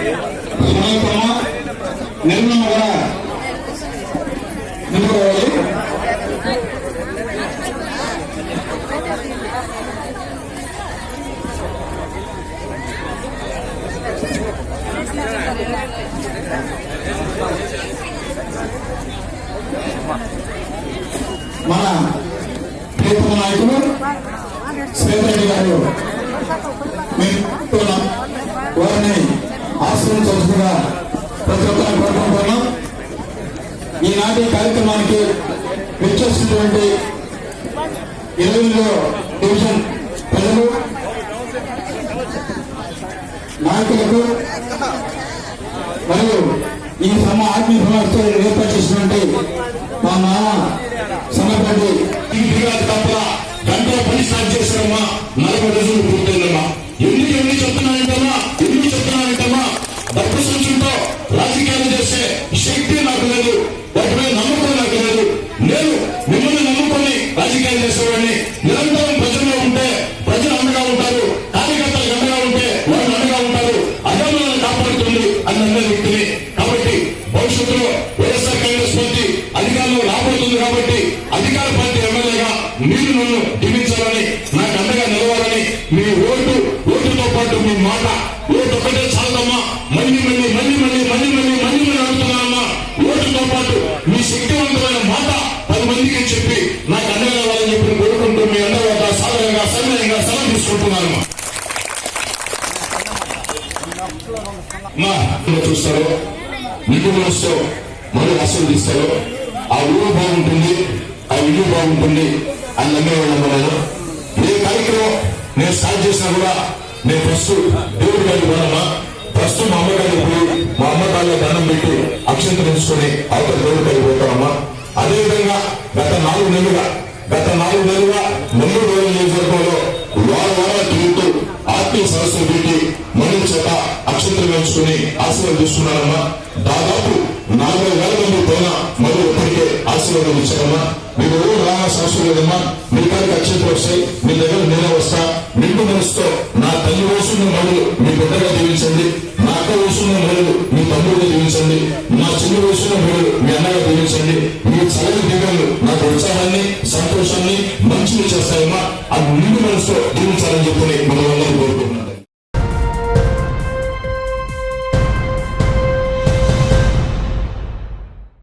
సమయక్రమ నిర్ణయం కూడా నిలుపుకోవాలి మన ప్రియతమ నాయకుడు శ్రీధరెడ్డి గారు ఈనాటి కార్యక్రమానికి విచ్చేసినటువంటి ఇరవైలో డివిజన్ ప్రజలు నాయకులకు మరియు ఈ సమ ఆత్మీయ సమావేశాలు ఏర్పాటు చేసినటువంటి మా మామ సమర్పండి. ఈ ఫిర్యాదు తప్ప గంటలో పని స్టార్ట్ చేశారమ్మా. నలభై రోజులు పూర్తయిందమ్మా. ఎందుకు ఎన్ని అని కాబట్టి భవిష్యత్తులో వైఎస్ఆర్ కాంగ్రెస్ పార్టీ అధికారంలో రాబోతుంది కాబట్టి అధికార పార్టీ ఎమ్మెల్యేగా మీరు నన్ను దిగించాలని నాకు అండగా నిలవాలని మీ ఓటు ఓటుతో పాటు మీ మాట ఓటు ఒక్కటే చాలదమ్మా. మళ్ళీ మళ్ళీ మళ్ళీ మళ్ళీ మళ్ళీ మళ్ళీ మళ్ళీ మళ్ళీ అడుగుతున్నానమ్మా ఓటుతో పాటు మీ శక్తివంతమైన మాట పది మందికి చెప్పి నాకు అండగా కావాలని చెప్పి కోరుకుంటూ మీ అండగా సాధారణంగా సన్యాయంగా సెలవు తీసుకుంటున్నాను మా చూస్తారో నిధు మనసుతో మరో ఆశీర్వదిస్తారో ఆ ఊరు బాగుంటుంది ఆ ఇల్లు బాగుంటుంది అని నమ్మేవాళ్ళు నేను ఏ కార్యక్రమం నేను స్టార్ట్ చేసినా కూడా నేను ఫస్ట్ దేవుడి గారికి పోనమ్మా. ఫస్ట్ మా అమ్మగారికి పోయి మా అమ్మగారిలో దండం పెట్టి అక్షంత తెలుసుకొని అవతల దేవుడి గారికి పోతామమ్మా అదేవిధంగా గత నాలుగు నెలలుగా గత నాలుగు నెలలుగా నెల్లూరు రోజుల నియోజకవర్గంలో వారం వారాలు తిరుగుతూ ఆత్మీయ సదస్సులు చేత అక్షంతలు వేసుకుని ఆశీర్వాదం తీసుకున్నారమ్మా. దాదాపు నలభై వేల మంది పైన మరి ఇప్పటికే ఆశీర్వాదం ఇచ్చారమ్మా. మీరు ఎవరు రావాల్సిన అవసరం లేదమ్మా మీ కాడికి అక్షంతలు వస్తాయి. మీ దగ్గర నేనే వస్తా. నిండు మనసుతో నా తల్లి వస్తున్న మరులు మీ పెద్దగా దీవించండి నా అక్క వస్తున్న మరులు మీ తమ్ముడిగా దీవించండి నా చిన్న వస్తున్న మరులు మీ అన్నగా దీవించండి మీ చలని దీవెనలు నాకు ఉత్సాహాన్ని సంతోషాన్ని మంచిని చేస్తాయమ్మా. అది నిండు మనసులో దీవించాలని చెప్పి మనం అందరూ కోరుకుంటున్నాను